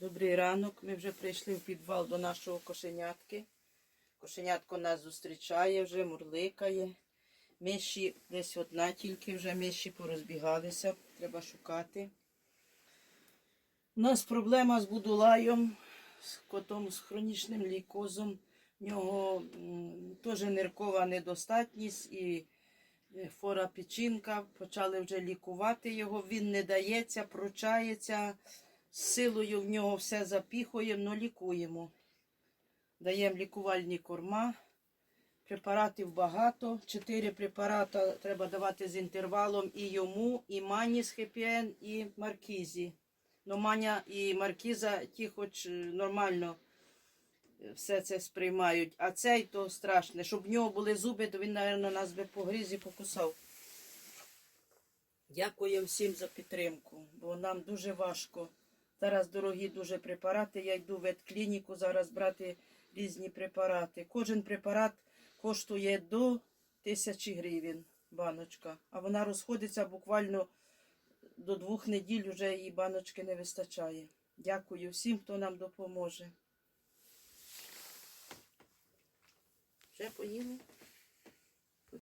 Добрий ранок. Ми вже прийшли в підвал до нашого кошенятки. Кошенятко нас зустрічає, вже мурликає. Миші десь одна тільки вже миші порозбігалися, треба шукати. У нас проблема з будулаєм, з котом з хронічним лейкозом. В нього теж ниркова недостатність і е, фора печінка. Почали вже лікувати його. Він не дається, пручається. Силою в нього все запіхуємо, але лікуємо. Даємо лікувальні корма. Препаратів багато. Чотири препарати треба давати з інтервалом і йому, і мані з ХПН, і маркізі. Ну, маня і маркіза ті хоч е, нормально е, все це сприймають. А цей то страшне. Щоб в нього були зуби, то він, мабуть, нас би погриз і покусав. Дякуємо всім за підтримку, бо нам дуже важко. Зараз дорогі дуже препарати. Я йду в ветклініку зараз брати різні препарати. Кожен препарат коштує до тисячі гривень баночка, а вона розходиться буквально до двох неділь вже її баночки не вистачає. Дякую всім, хто нам допоможе. Вже поїли?